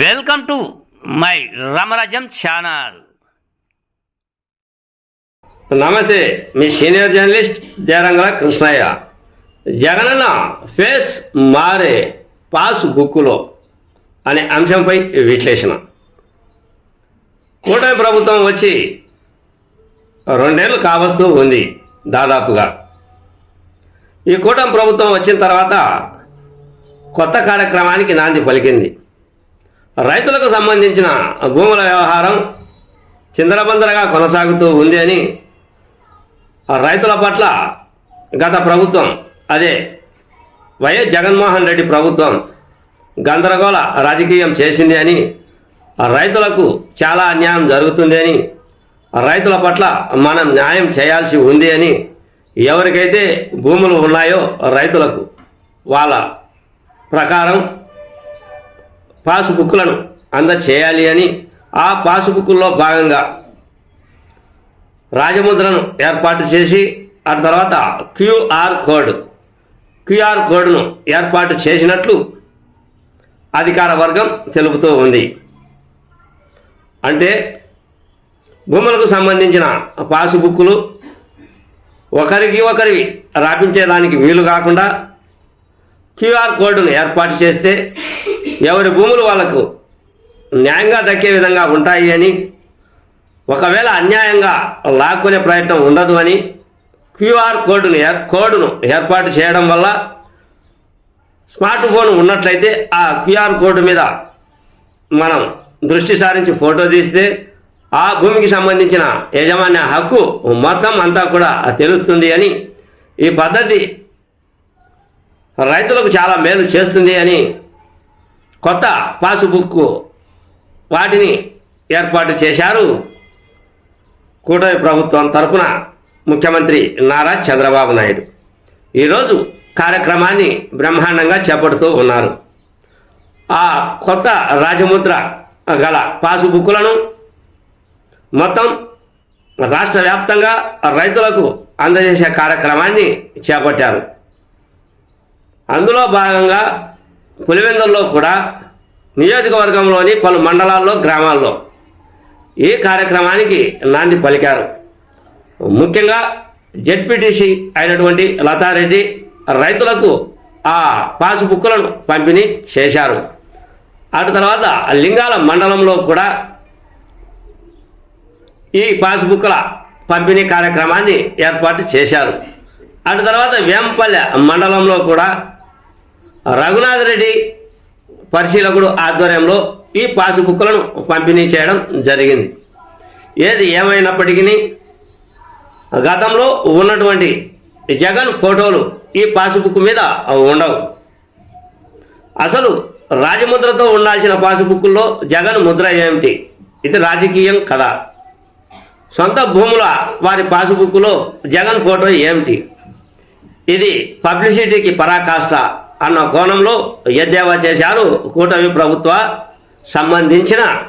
Welcome to my Ramarajam channel. నమస్తే మీ senior journalist Jayarangala Krishnaiah. Jagananna face మారే pass బుక్కులో అనే అంశంపై విశ్లేషణ. కూటమి ప్రభుత్వం వచ్చి రెండేళ్ళు కావస్తూ ఉంది దాదాపుగా. ఈ కూటమి ప్రభుత్వం వచ్చిన తర్వాత కొత్త కార్యక్రమానికి నాంది పలికింది. రైతులకు సంబంధించిన భూముల వ్యవహారం చిందరబందరగా కొనసాగుతూ ఉంది అని ఆ రైతుల పట్ల గత ప్రభుత్వం అదే వైఎస్ జగన్మోహన్ రెడ్డి ప్రభుత్వం గందరగోళ రాజకీయం చేసింది అని రైతులకు చాలా అన్యాయం జరుగుతుంది అని రైతుల పట్ల మనం న్యాయం చేయాల్సి ఉంది అని ఎవరికైతే భూములు ఉన్నాయో రైతులకు వాళ్ళ ప్రకారం పాసుబుక్లను అందచేయాలి అని ఆ పాసుబుక్లో భాగంగా రాజముద్రను ఏర్పాటు చేసి ఆ తర్వాత క్యూఆర్ కోడ్ క్యూఆర్ కోడ్ను ఏర్పాటు చేసినట్లు అధికార వర్గం తెలుపుతూ ఉంది. అంటే భూములకు సంబంధించిన పాసుబుక్లు ఒకరికి ఒకరివి రాపించేదానికి వీలు కాకుండా క్యూఆర్ కోడ్ను ఏర్పాటు చేస్తే ఎవరి భూములు వాళ్ళకు న్యాయంగా దక్కే విధంగా ఉంటాయి అని ఒకవేళ అన్యాయంగా లాక్కునే ప్రయత్నం ఉండదు అని క్యూఆర్ కోడ్ను కోడ్ను ఏర్పాటు చేయడం వల్ల స్మార్ట్ ఫోన్ ఉన్నట్లయితే ఆ క్యూఆర్ కోడ్ మీద మనం దృష్టి సారించి ఫోటో తీస్తే ఆ భూమికి సంబంధించిన యజమాన్య హక్కు మొత్తం అంతా కూడా తెలుస్తుంది అని ఈ పద్ధతి రైతులకు చాలా మేలు చేస్తుంది అని కొత్త పాసుబుక్ వాటిని ఏర్పాటు చేశారు. కూటమి ప్రభుత్వం తరపున ముఖ్యమంత్రి నారా చంద్రబాబు నాయుడు. ఈరోజు కార్యక్రమాన్ని బ్రహ్మాండంగా చేపడుతూ ఉన్నారు. ఆ కొత్త రాజముద్ర గల పాసుబుక్కులను మొత్తం రాష్ట్ర వ్యాప్తంగా రైతులకు అందజేసే కార్యక్రమాన్ని చేపట్టారు. అందులో భాగంగా పులివెందుల్లో కూడా నియోజకవర్గంలోని పలు మండలాల్లో గ్రామాల్లో ఈ కార్యక్రమానికి నాంది పలికారు. ముఖ్యంగా జెడ్పీటీసీ అయినటువంటి లతారెడ్డి రైతులకు ఆ పాసుబుక్కులను పంపిణీ చేశారు. అటు తర్వాత లింగాల మండలంలో కూడా ఈ పాస్బుక్ల పంపిణీ కార్యక్రమాన్ని ఏర్పాటు చేశారు. అటు తర్వాత వేంపల్లె మండలంలో కూడా రఘునాథ్ రెడ్డి పరిశీలకుడు ఆధ్వర్యంలో ఈ పాస్బుక్లను పంపిణీ చేయడం జరిగింది. ఏది ఏమైనప్పటికీ గతంలో ఉన్నటువంటి జగన్ ఫోటోలు ఈ పాస్బుక్ మీద ఉండవు. అసలు రాజముద్రతో ఉండాల్సిన పాస్బుక్లో జగన్ ముద్ర ఏమిటి? ఇది రాజకీయం కదా. సొంత భూముల వారి పాస్బుక్లో జగన్ ఫోటో ఏమిటి? ఇది పబ్లిసిటీకి పరాకాష్ట. అన్న కోణంలో ఎద్దేవా చేశారు. కూటమి ప్రభుత్వ సంబంధించిన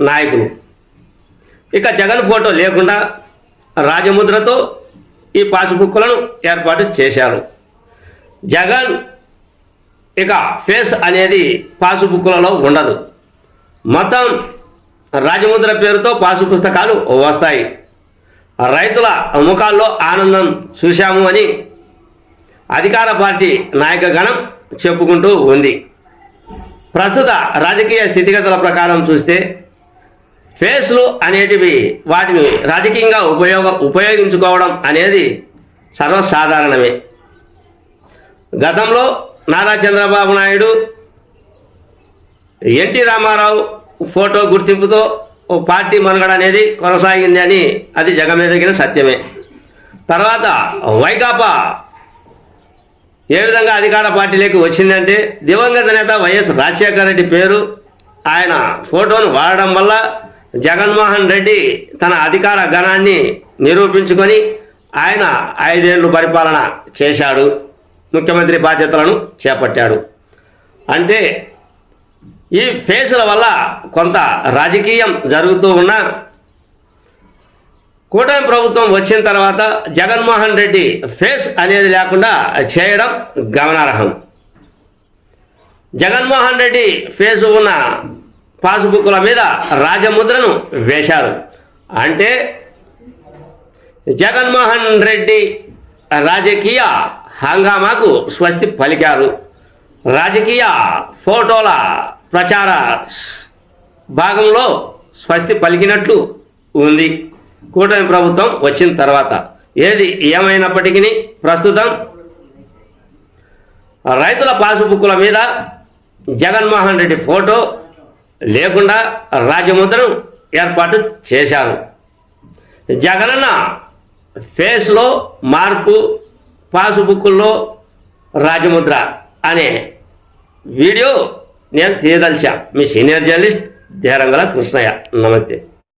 నాయకులు. ఇక జగన్ ఫోటో లేకుండా రాజముద్రతో ఈ పాస్బుక్లను ఏర్పాటు చేశారు. జగన్ ఇక ఫేస్ అనేది పాసుబుక్లలో ఉండదు. మొత్తం రాజముద్ర పేరుతో పాసు పుస్తకాలు వస్తాయి. రైతుల ముఖాల్లో ఆనందం చూశాము అని అధికార పార్టీ నాయకగణం చెప్పుకుంటూ ఉంది. ప్రస్తుత రాజకీయ స్థితిగతుల ప్రకారం చూస్తే ఫేస్లు అనేటివి వాటిని రాజకీయంగా ఉపయోగ ఉపయోగించుకోవడం అనేది సర్వసాధారణమే. గతంలో నారా చంద్రబాబు నాయుడు ఎన్టీ రామారావు ఫోటో గుర్తింపుతో ఓ పార్టీ మనుగడ అనేది కొనసాగింది అని అది జగమెదిగిన సత్యమే. తర్వాత వైకాపా ఏ విధంగా అధికార పార్టీలోకి వచ్చిందంటే దివంగత నేత వైఎస్ రాజశేఖర రెడ్డి పేరు ఆయన ఫోటోను వాడడం వల్ల జగన్మోహన్ రెడ్డి తన అధికార గణాన్ని నిరూపించుకొని ఆయన ఐదేళ్ళు పరిపాలన చేశాడు ముఖ్యమంత్రి బాధ్యతలను చేపట్టాడు. అంటే ఈ ఫేసుల వల్ల కొంత రాజకీయం జరుగుతూ ఉన్న కూటమి ప్రభుత్వం వచ్చిన తర్వాత జగన్మోహన్ రెడ్డి ఫేస్ అనేది లేకుండా చేయడం గమనార్హం. జగన్మోహన్ రెడ్డి ఫేస్ ఉన్న పాస్బుక్ల మీద రాజముద్రను వేశారు. అంటే జగన్మోహన్ రెడ్డి రాజకీయ హంగామాకు స్వస్తి పలికారు. రాజకీయ ఫోటోల ప్రచార భాగంలో స్వస్తి పలికినట్లు ఉంది. కూటమి ప్రభుత్వం వచ్చిన తర్వాత. ఏది ఏమైనప్పటికీ ప్రస్తుతం రైతుల పాసుబుక్కుల మీద జగన్మోహన్ రెడ్డి ఫోటో లేకుండా రాజముద్రను ఏర్పాటు చేశారు. జగనన్న ఫేస్లో మార్పు పాసుబుక్కుల్లో రాజముద్ర అనే వీడియో నేను తీయదలిచాను మీ సీనియర్ జర్నలిస్ట్ దేరంగల కృష్ణయ్య. నమస్తే.